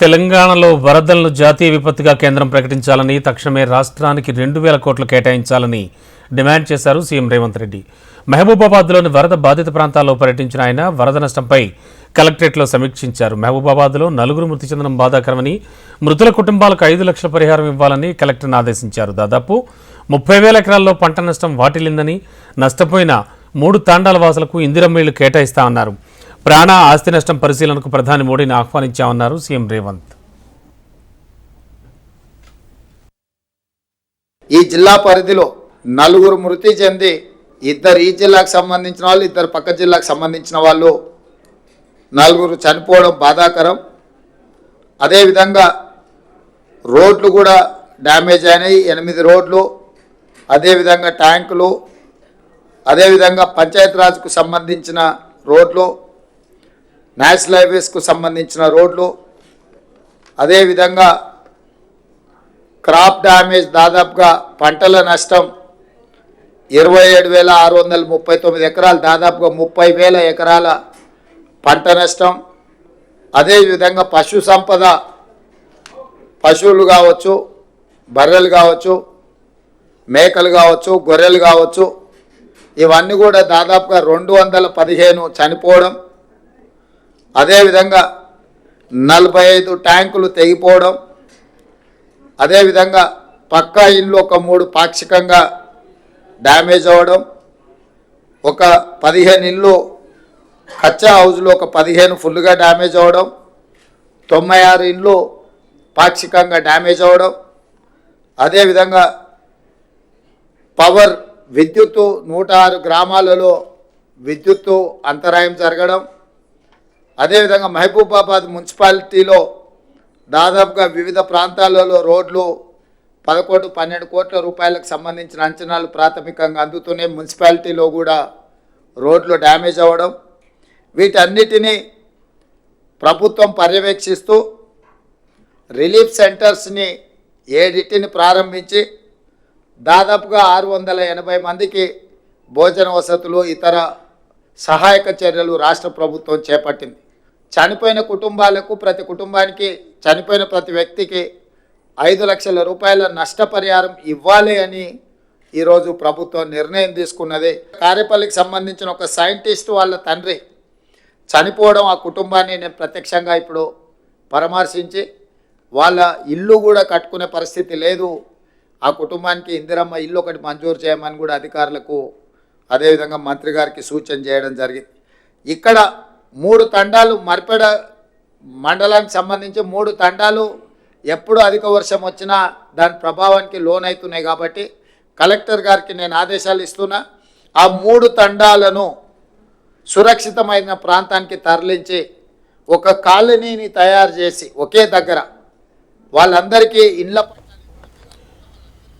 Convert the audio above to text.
తెలంగాణలో వరదలను జాతీయ విపత్తుగా కేంద్రం ప్రకటించాలని తక్షణమే రాష్ట్రానికి రెండు వేల కోట్లు కేటాయించాలని డిమాండ్ చేశారు సీఎం రేవంత్ రెడ్డి. మహబూబాబాద్లోని వరద బాధిత ప్రాంతాల్లో పర్యటించిన ఆయన వరద నష్టంపై కలెక్టరేట్లో సమీక్షించారు. మహబూబాబాద్లో నలుగురు మృతి చెందడం బాధాకరమని మృతుల కుటుంబాలకు ఐదు లక్షల పరిహారం ఇవ్వాలని కలెక్టర్ను ఆదేశించారు. దాదాపు ముప్పై వేల ఎకరాల్లో పంట నష్టం వాటిల్లిందని నష్టపోయిన మూడు తాండాల వాసులకు ఇందిరమ్మీళ్ళు కేటాయిస్తామన్నారు ప్రాణ ఆస్తి నష్టం పరిశీలనకు ప్రధాని మోడీని ఆహ్వానించామన్నారు సీఎం రేవంత్. ఈ జిల్లా పరిధిలో నలుగురు మృతి చెంది ఇద్దరు ఈ జిల్లాకు సంబంధించిన వాళ్ళు ఇద్దరు పక్క జిల్లాకు సంబంధించిన వాళ్ళు నలుగురు చనిపోవడం బాధాకరం. అదేవిధంగా రోడ్లు కూడా డ్యామేజ్ అయినాయి ఎనిమిది రోడ్లు అదేవిధంగా ట్యాంకులు అదేవిధంగా పంచాయతీరాజ్కు సంబంధించిన రోడ్లు నేషనల్ హైవేస్కు సంబంధించిన రోడ్లు అదేవిధంగా క్రాప్ డ్యామేజ్ దాదాపుగా పంటల నష్టం ఇరవై ఏడు వేల ఆరు వందల ముప్పై తొమ్మిది ఎకరాలు దాదాపుగా ముప్పై వేల ఎకరాల పంట నష్టం. అదేవిధంగా పశు సంపద పశువులు కావచ్చు బర్రెలు కావచ్చు మేకలు కావచ్చు గొర్రెలు కావచ్చు ఇవన్నీ కూడా దాదాపుగా రెండు వందల పదిహేను చనిపోవడం అదేవిధంగా నలభై ఐదు ట్యాంకులు తెగిపోవడం అదేవిధంగా పక్కా ఇల్లు ఒక మూడు పాక్షికంగా డ్యామేజ్ అవ్వడం ఒక పదిహేను ఇల్లు కచ్చా హౌజ్లో ఒక పదిహేను ఫుల్గా డ్యామేజ్ అవ్వడం తొంభై ఆరు ఇల్లు పాక్షికంగా డ్యామేజ్ అవ్వడం అదేవిధంగా పవర్ విద్యుత్తు నూట ఆరు గ్రామాలలో విద్యుత్తు అంతరాయం జరగడం అదేవిధంగా మహబూబాబాద్ మున్సిపాలిటీలో దాదాపుగా వివిధ ప్రాంతాలలో రోడ్లు పదకొండు పన్నెండు కోట్ల రూపాయలకు సంబంధించిన అంచనాలు ప్రాథమికంగా అందుతూనే మున్సిపాలిటీలో కూడా రోడ్లు డ్యామేజ్ అవ్వడం వీటన్నిటినీ ప్రభుత్వం పర్యవేక్షిస్తూ రిలీఫ్ సెంటర్స్ని ఏడిటిని ప్రారంభించి దాదాపుగా ఆరు వందల ఎనభై మందికి భోజన వసతులు ఇతర సహాయక చర్యలు రాష్ట్ర ప్రభుత్వం చేపట్టింది. చనిపోయిన కుటుంబాలకు ప్రతి కుటుంబానికి చనిపోయిన ప్రతి వ్యక్తికి ఐదు లక్షల రూపాయల నష్టపరిహారం ఇవ్వాలి అని ఈరోజు ప్రభుత్వం నిర్ణయం తీసుకున్నది. కారేపల్లికి సంబంధించిన ఒక సైంటిస్ట్ వాళ్ళ తండ్రి చనిపోవడం ఆ కుటుంబాన్ని నేను ప్రత్యక్షంగా ఇప్పుడు పరామర్శించి వాళ్ళ ఇల్లు కూడా కట్టుకునే పరిస్థితి లేదు. ఆ కుటుంబానికి ఇందిరమ్మ ఇల్లు ఒకటి మంజూరు చేయమని కూడా అధికారులకు అదేవిధంగా మంత్రి గారికి సూచన చేయడం జరిగింది. ఇక్కడ మూడు తండాలు మర్పెడ మండలానికి సంబంధించి మూడు తండాలు ఎప్పుడు అధిక వర్షం వచ్చినా దాని ప్రభావానికి లోనవుతున్నాయి కాబట్టి కలెక్టర్ గారికి నేను ఆదేశాలు ఇస్తున్నా ఆ మూడు తండాలను సురక్షితమైన ప్రాంతానికి తరలించి ఒక కాలనీని తయారు చేసి ఒకే దగ్గర వాళ్ళందరికీ ఇండ్ల